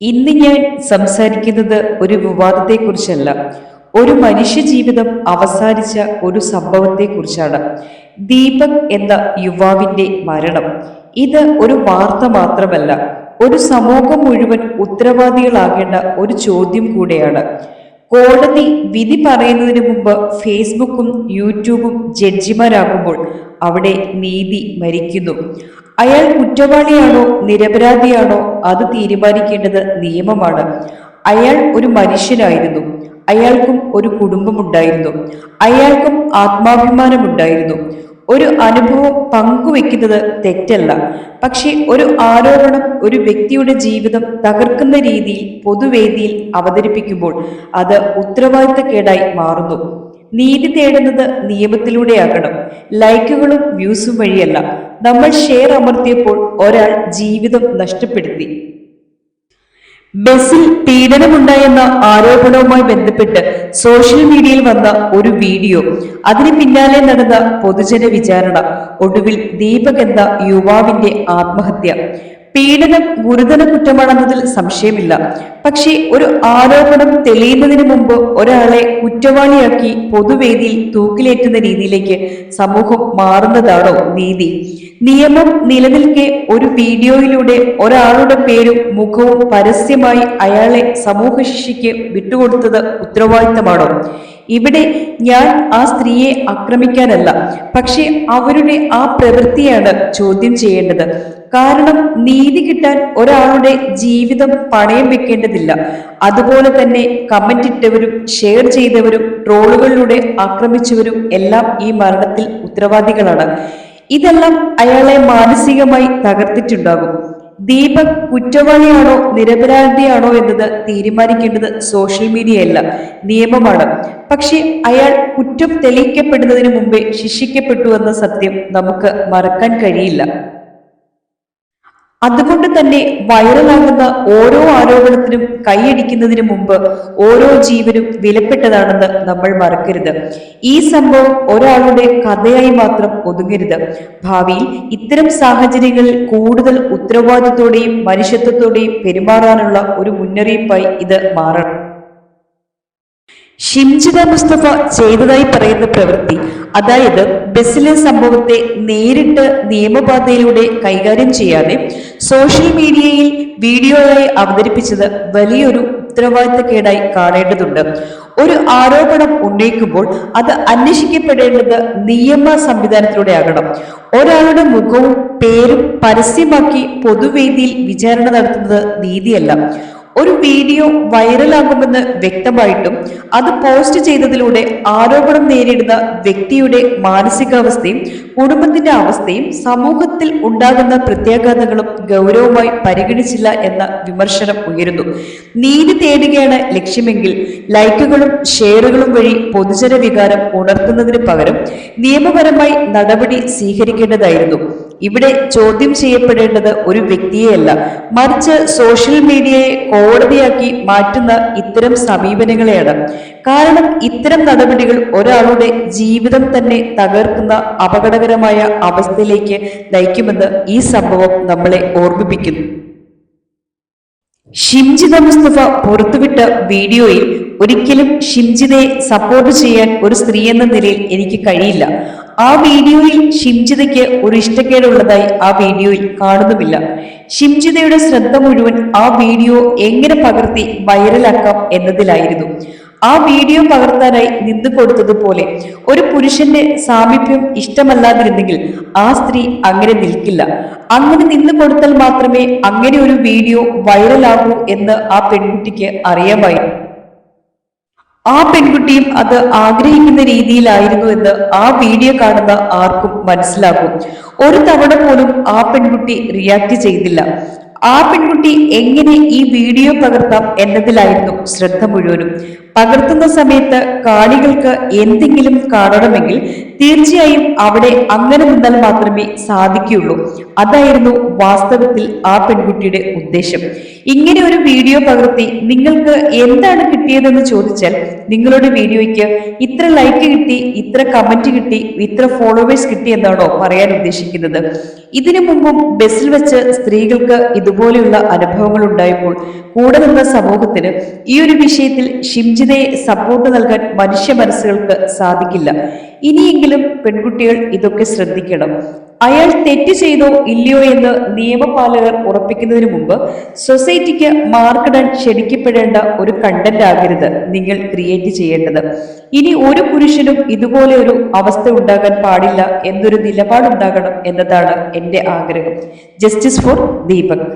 ഇന്ന് ഞാൻ സംസാരിക്കുന്നത് ഒരു വിവാദത്തെക്കുറിച്ചല്ല. ഒരു മനുഷ്യ ജീവിതം അവസാനിച്ച ഒരു സംഭവത്തെക്കുറിച്ചാണ്. ദീപക് എന്ന യുവാവിന്റെ മരണം. ഇത് ഒരു വാർത്ത മാത്രമല്ല ഒരു സമൂഹം മുഴുവൻ ഉത്തരവാദികളാകേണ്ട ഒരു ചോദ്യം കൂടെയാണ്. കോടതി വിധി പറയുന്നതിന് മുമ്പ് ഫേസ്ബുക്കും യൂട്യൂബും ജഡ്ജിമാരാകുമ്പോൾ അവിടെ നീതി മരിക്കുന്നു. അയാൾ കുറ്റവാളിയാണോ നിരപരാധിയാണോ അത് തീരുമാനിക്കേണ്ടത് നിയമമാണ്. അയാൾ ഒരു മനുഷ്യനായിരുന്നു. അയാൾക്കും ഒരു കുടുംബമുണ്ടായിരുന്നു. അയാൾക്കും ആത്മാഭിമാനമുണ്ടായിരുന്നു. ഒരു അനുഭവം പങ്കുവെക്കുന്നത് തെറ്റല്ല. പക്ഷെ ഒരു ആരോപണം ഒരു വ്യക്തിയുടെ ജീവിതം തകർക്കുന്ന രീതിയിൽ പൊതുവേദിയിൽ അവതരിപ്പിക്കുമ്പോൾ അത് ഉത്തരവാദിത്തക്കേടായി മാറുന്നു. നീതി തേടുന്നത് നിയമത്തിലൂടെയാകണം. ലൈക്കുകളും വ്യൂസും വഴിയല്ല. നമ്മൾ ഷെയർ അമർത്തിയപ്പോൾ ഒരാൾ ജീവിതം നഷ്ടപ്പെടുത്തി. ബസിൽ പീഡനമുണ്ടായെന്ന ആരോപണവുമായി ബന്ധപ്പെട്ട് സോഷ്യൽ മീഡിയയിൽ വന്ന ഒരു വീഡിയോ അതിന് പിന്നാലെ നടന്ന പൊതുജന വിചാരണ. ഒടുവിൽ ദീപക് എന്ന യുവാവിന്റെ ആത്മഹത്യ. പീഡനം ഗുരുതര കുറ്റമാണെന്നതിൽ സംശയമില്ല. പക്ഷേ ഒരു ആരോപണം തെളിയുന്നതിന് മുമ്പ് ഒരാളെ കുറ്റവാളിയാക്കി പൊതുവേദിയിൽ തൂക്കിലേറ്റുന്ന രീതിയിലേക്ക് സമൂഹം മാറുന്നതാണോ നീതി. നിയമം നിലനിൽക്കെ ഒരു വീഡിയോയിലൂടെ ഒരാളുടെ പേരും മുഖവും പരസ്യമായി അയാളെ സമൂഹ ശിക്ഷയ്ക്ക് വിട്ടുകൊടുത്തത് ഉത്തരവാദിത്തമാണോ? ഇവിടെ ഞാൻ ആ സ്ത്രീയെ ആക്രമിക്കാനല്ല പക്ഷെ അവരുടെ ആ പ്രവൃത്തിയാണ് ചോദ്യം ചെയ്യേണ്ടത്. കാരണം നീതി കിട്ടാൻ ഒരാളുടെ ജീവിതം പണയം വെക്കേണ്ടതില്ല. അതുപോലെ തന്നെ കമന്റ് ഇട്ടവരും ഷെയർ ചെയ്തവരും ട്രോളുകളിലൂടെ ആക്രമിച്ചവരും എല്ലാം ഈ മരണത്തിൽ ഉത്തരവാദികളാണ്. ഇതെല്ലാം അയാളെ മാനസികമായി തകർത്തിട്ടുണ്ടാകും. ദീപക് കുറ്റവാളിയാണോ നിരപരാധിയാണോ എന്നത് തീരുമാനിക്കേണ്ടത് സോഷ്യൽ മീഡിയയല്ല നിയമമാണ്. പക്ഷെ അയാൾ കുറ്റം തെളിയിക്കപ്പെടുന്നതിന് മുമ്പേ ശിക്ഷിക്കപ്പെട്ടു എന്ന സത്യം നമുക്ക് മറക്കാൻ കഴിയില്ല. അതുകൊണ്ട് തന്നെ വൈറലാകുന്ന ഓരോ ആരോപണത്തിനും കൈയടിക്കുന്നതിന് മുമ്പ് ഓരോ ജീവനും വിലപ്പെട്ടതാണെന്ന് നമ്മൾ മറക്കരുത്. ഈ സംഭവം ഒരാളുടെ കഥയായി മാത്രം ഒതുങ്ങരുത്. ഭാവിയിൽ ഇത്തരം സാഹചര്യങ്ങളിൽ കൂടുതൽ ഉത്തരവാദിത്തോടെയും മനുഷ്യത്വത്തോടെയും പെരുമാറാനുള്ള ഒരു മുന്നറിയിപ്പായി ഇത് മാറണം. ഷിംജിത മുസ്തഫ ചെയ്തതായി പറയുന്ന പ്രവൃത്തി അതായത് ബസ്സിലെ സംഭവത്തെ നേരിട്ട് നിയമപാതയിലൂടെ കൈകാര്യം ചെയ്യാതെ സോഷ്യൽ മീഡിയയിൽ വീഡിയോയായി അവതരിപ്പിച്ചത് വലിയൊരു ഉത്തരവാദിത്തക്കേടായി കാണേണ്ടതുണ്ട്. ഒരു ആരോപണം ഉന്നയിക്കുമ്പോൾ അത് അന്വേഷിക്കപ്പെടേണ്ടത് നിയമ സംവിധാനത്തിലൂടെ ആകണം. ഒരാളുടെ മുഖവും പേരും പരസ്യമാക്കി പൊതുവേദിയിൽ വിചാരണ നടത്തുന്നത് നീതിയല്ല. ഒരു വീഡിയോ വൈറലാകുമെന്ന് വ്യക്തമായിട്ടും അത് പോസ്റ്റ് ചെയ്തതിലൂടെ ആരോപണം നേരിടുന്ന വ്യക്തിയുടെ മാനസികാവസ്ഥയും കുടുംബത്തിന്റെ അവസ്ഥയും സമൂഹത്തിൽ ഉണ്ടാകുന്ന പ്രത്യാഘാതങ്ങളും ഗൗരവമായി പരിഗണിച്ചില്ല എന്ന വിമർശനം ഉയരുന്നു. നീതി തേടുകയാണ് ലക്ഷ്യമെങ്കിൽ ലൈക്കുകളും ഷെയറുകളും വഴി പൊതുജന വികാരം ഉണർത്തുന്നതിന് പകരം നിയമപരമായി നടപടി സ്വീകരിക്കേണ്ടതായിരുന്നു. ഇവിടെ ചോദ്യം ചെയ്യപ്പെടേണ്ടത് ഒരു വ്യക്തിയെയല്ല മറിച്ച് സോഷ്യൽ മീഡിയയെ കോടതിയാക്കി മാറ്റുന്ന ഇത്തരം സമീപനങ്ങളെയാണ്. കാരണം ഇത്തരം നടപടികൾ ഒരാളുടെ ജീവിതം തന്നെ തകർക്കുന്ന അപകടകരമായ അവസ്ഥയിലേക്ക് നയിക്കുമെന്ന് ഈ സംഭവം നമ്മളെ ഓർമ്മിപ്പിക്കുന്നു. ഷിംജിത മുസ്തഫ പുറത്തുവിട്ട വീഡിയോയിൽ ഒരിക്കലും ഷിംജിതയെ സപ്പോർട്ട് ചെയ്യാൻ ഒരു സ്ത്രീ എന്ന നിലയിൽ എനിക്ക് കഴിയില്ല. ആ വീഡിയോയിൽ ഷിംജിതയ്ക്ക് ഒരു ഇഷ്ടക്കേടുള്ളതായി ആ വീഡിയോയിൽ കാണുന്നുമില്ല. ഷിംജിതയുടെ ശ്രദ്ധ മുഴുവൻ ആ വീഡിയോ എങ്ങനെ പകർത്തി വൈറലാക്കാം എന്നതിലായിരുന്നു. ആ വീഡിയോ പകർത്താനായി നിന്നു കൊടുത്തതുപോലെ ഒരു പുരുഷന്റെ സാമീപ്യം ഇഷ്ടമല്ലാതിരുന്നെങ്കിൽ ആ സ്ത്രീ അങ്ങനെ നിൽക്കില്ല. അങ്ങനെ നിന്നു കൊടുത്താൽ മാത്രമേ അങ്ങനെ ഒരു വീഡിയോ വൈറലാകൂ എന്ന് ആ പെൺകുട്ടിക്ക് അറിയാമായിരുന്നു. ആ പെൺകുട്ടിയും അത് ആഗ്രഹിക്കുന്ന രീതിയിലായിരുന്നു എന്ന് ആ വീഡിയോ കാണുന്ന ആർക്കും മനസ്സിലാകും. ഒരു തവണ പോലും ആ പെൺകുട്ടി റിയാക്ട് ചെയ്തില്ല. ആ പെൺകുട്ടി എങ്ങനെ ഈ വീഡിയോ പകർത്താം എന്നതിലായിരുന്നു ശ്രദ്ധ മുഴുവനും. പകർത്തുന്ന സമയത്ത് കാണികൾക്ക് എന്തെങ്കിലും കാണണമെങ്കിൽ തീർച്ചയായും അവിടെ അങ്ങനെ നിന്നാൽ മാത്രമേ സാധിക്കുകയുള്ളൂ. അതായിരുന്നു വാസ്തവത്തിൽ ആ പെൺകുട്ടിയുടെ ഉദ്ദേശം. ഇങ്ങനെ ഒരു വീഡിയോ പകർത്തി നിങ്ങൾക്ക് എന്താണ് കിട്ടിയതെന്ന് ചോദിച്ചാൽ നിങ്ങളുടെ വീഡിയോയ്ക്ക് ഇത്ര ലൈക്ക് കിട്ടി ഇത്ര കമന്റ് കിട്ടി ഇത്ര ഫോളോവേഴ്സ് കിട്ടി എന്നാണോ പറയാൻ ഉദ്ദേശിക്കുന്നത്. ഇതിനു മുമ്പും ബസ്സിൽ വെച്ച് സ്ത്രീകൾക്ക് ഇതുപോലെയുള്ള അനുഭവങ്ങൾ ഉണ്ടായപ്പോൾ കൂടെ നിന്ന സമൂഹത്തിന് ഈ ഒരു വിഷയത്തിൽ ഷിംജിതയെ സപ്പോർട്ട് നൽകാൻ മനുഷ്യ മനസ്സുകൾക്ക് സാധിക്കില്ല. ഇനിയെങ്കിലും പെൺകുട്ടികൾ ഇതൊക്കെ ശ്രദ്ധിക്കണം. അയാൾ തെറ്റ് ചെയ്തോ ഇല്ലയോ എന്ന് നിയമപാലകർ ഉറപ്പിക്കുന്നതിന് മുമ്പ് സൊസൈറ്റിക്ക് മാർക്കിടാൻ ക്ഷണിക്കപ്പെടേണ്ട ഒരു കണ്ടന്റ് ആകരുത് നിങ്ങൾ ക്രിയേറ്റ് ചെയ്യേണ്ടത്. ഇനി ഒരു പുരുഷനും ഇതുപോലെ ഒരു അവസ്ഥ ഉണ്ടാകാൻ പാടില്ല എന്നൊരു നിലപാടുണ്ടാകണം എന്നതാണ് എന്റെ ആഗ്രഹം. Justice for Deepak